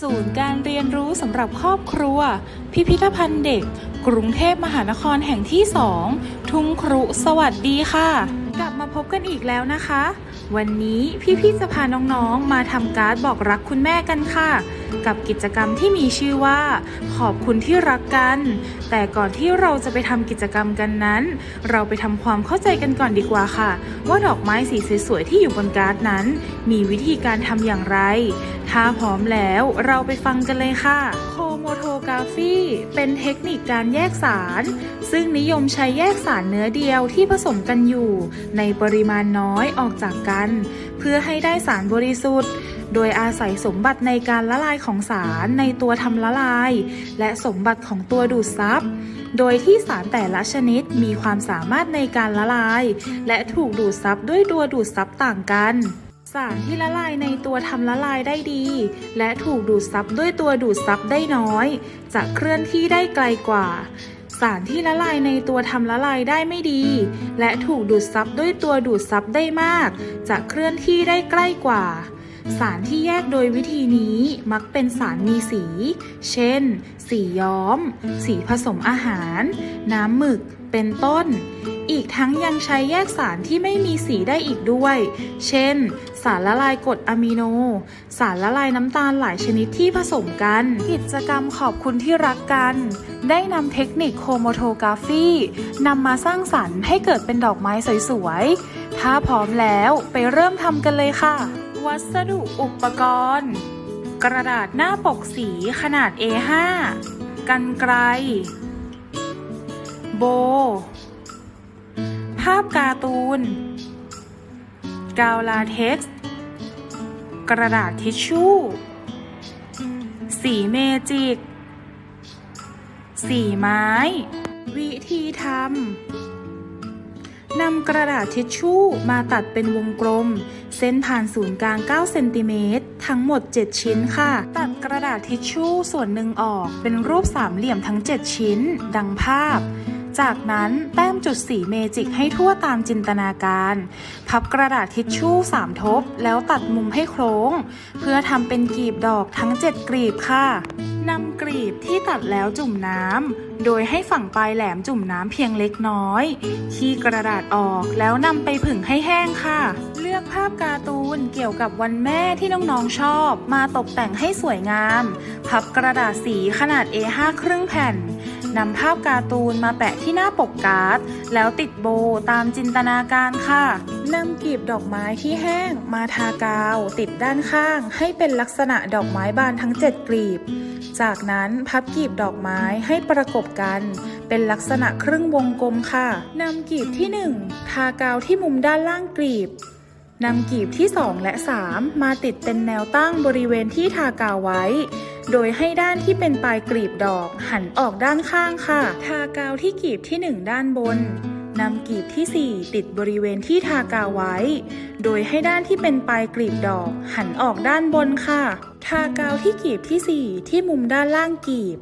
ศูนย์การเรียนรู้สำหรับครอบครัว พิพิธภัณฑ์เด็ก กรุงเทพมหานครแห่งที่ 2 ทุ่งครุ สวัสดีค่ะ กลับมาพบกันอีกแล้วนะคะ วันนี้พี่ๆจะพาน้องๆ มาทำการ์ดบอกรักคุณแม่กันค่ะ กับกิจกรรมที่มีชื่อว่า ขอบคุณที่รักกัน แต่ก่อนที่เราจะไปทำกิจกรรมกันนั้น เราไปทำความเข้าใจกันก่อนดีกว่าค่ะ ว่าดอกไม้สีสวยๆที่อยู่บนการ์ดนั้น มีวิธีการทำอย่างไร ถ้าพร้อมแล้วเราไปฟังกันเลยค่ะ กราฟีเป็นเทคนิคการแยกสาร ซึ่งนิยมใช้แยกสารเนื้อเดียวที่ผสมกันอยู่ ในปริมาณน้อยออกจากกัน เพื่อให้ได้สารบริสุทธิ์ โดยอาศัยสมบัติในการละลายของสารในตัวทำละลาย และสมบัติของตัวดูดซับโดยที่สารแต่ละชนิดมีความสามารถในการละลาย และถูกดูดซับด้วยตัวดูดซับต่างกัน สารที่ละลายในตัวทำละลายได้ดี และถูกดูดซับด้วยตัวดูดซับได้น้อย จะเคลื่อนที่ได้ไกลกว่า สารที่ละลายในตัวทำละลายได้ไม่ดี และถูกดูดซับด้วยตัวดูดซับได้มาก จะเคลื่อนที่ได้ใกล้กว่า สารที่แยกโดยวิธีนี้มักเป็นสารมีสี เช่น สีย้อม สีผสมอาหาร น้ำหมึก เป็นต้น อีกทั้งยังใช้แยกสารที่ไม่มีสีได้อีกด้วย เช่น สารละลายกรดอะมิโน สารละลายน้ำตาลหลายชนิดที่ผสมกัน กิจกรรมขอบคุณที่รักกัน ได้นำเทคนิคโคโมโทกราฟีนำมาสร้างสรรค์ให้เกิดเป็นดอกไม้สวยๆ ถ้าพร้อมแล้วไปเริ่มทำกันเลยค่ะ วัสดุอุปกรณ์ กระดาษหน้าปกสีขนาด A5 กันไกล โบ ภาพการ์ตูน กาวลาเท็กซ์กระดาษทิชชู่ สีเมจิก สีไม้ วิธีทำนำกระดาษทิชชู่มาตัดเป็นวงกลม เส้นผ่านศูนย์กลาง 9 เซนติเมตร ทั้งหมด 7 ชิ้นค่ะ ตัดกระดาษทิชชู่ส่วนหนึ่งออกเป็นรูปสามเหลี่ยมทั้ง 7 ชิ้น ดังภาพ จากนั้นแต้มจุดสีเมจิกให้ทั่วตามจินตนาการ พับกระดาษทิชชู่3ทบ แล้วตัดมุมให้โค้ง เพื่อทำเป็นกลีบดอกทั้ง 7 กลีบค่ะนำกลีบที่ตัดแล้วจุ่มน้ำ โดยให้ฝั่งปลายแหลมจุ่มน้ำเพียงเล็กน้อย ที่กระดาษออกแล้วนำไปผึ่งให้แห้งค่ะ เลือกภาพการ์ตูนเกี่ยวกับวันแม่ที่น้องๆชอบ มาตกแต่งให้สวยงาม พับกระดาษสีขนาด A5 ครึ่งแผ่น นำภาพการ์ตูนมาแปะที่หน้าปกการ์ด แล้วติดโบตามจินตนาการค่ะนำกลีบดอกไม้ที่แห้งมาทากาว ติดด้านข้าง ให้เป็นลักษณะดอกไม้บานทั้ง 7กลีบ จากนั้นพับกลีบดอกไม้ให้ประกบกัน เป็นลักษณะครึ่งวงกลมค่ะนำกลีบที่ 1 ทากาวที่มุมด้านล่างกลีบนำกลีบที่ 2 และ 3 มาติดเป็นแนวตั้งบริเวณที่ทากาวไว้ โดยให้ด้านที่เป็นปลายกลีบดอก หันออกด้านข้างค่ะ ทากาวที่กลีบที่ 1 ด้านบนนำกลีบที่ 4 ติดบริเวณที่ทากาวไว้ โดยให้ด้านที่เป็นปลายกลีบดอก หันออกด้านบนค่ะ ทากาวที่กลีบที่ 4 ที่มุมด้านล่างกลีบ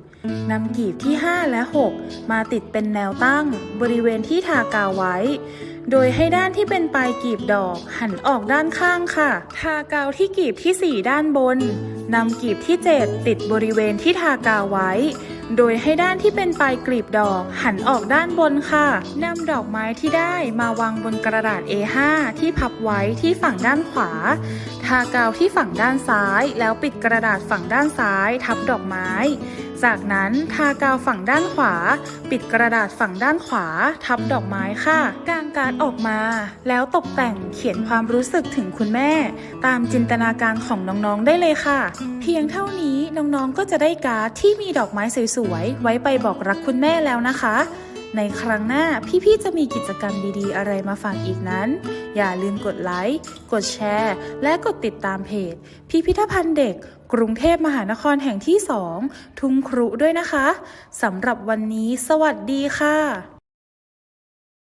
นำกลีบที่ 5 และ 6 มาติดเป็นแนวตั้ง บริเวณที่ทากาวไว้ โดยให้ด้านที่เป็นปลายกลีบดอกหันออกด้านข้างค่ะ ทากาวที่กลีบที่ 4 ด้านบนนำกลีบที่ 7 ติดบริเวณที่ทากาวไว้ โดยให้ด้านที่เป็นปลายกลีบดอกหันออกด้านบนค่ะนำดอกไม้ที่ได้มาวางบนกระดาษ A5 ที่พับไว้ที่ฝั่งด้านขวา ทากาวที่ฝั่งด้านซ้าย แล้วปิดกระดาษฝั่งด้านซ้าย ทับดอกไม้ จากนั้นทากาวฝั่งด้านขวา ปิดกระดาษฝั่งด้านขวา ทับดอกไม้ค่ะ กางการ์ดออกมา แล้วตกแต่งเขียนความรู้สึกถึงคุณแม่ ตามจินตนาการของน้องๆได้เลยค่ะ เพียงเท่านี้น้องๆก็จะได้การ์ดที่มีดอกไม้สวยๆไว้ไปบอกรักคุณแม่แล้วนะคะ ในครั้งหน้าพี่ๆจะมีกิจกรรมดีๆ อะไรมาฝากอีกนั้น อย่าลืมกดไลค์กดแชร์ และกดติดตามเพจ พิพิธภัณฑ์เด็ก กรุงเทพมหานครแห่งที่ 2 ทุ่งครุด้วยนะคะสำหรับวันนี้ สวัสดีค่ะ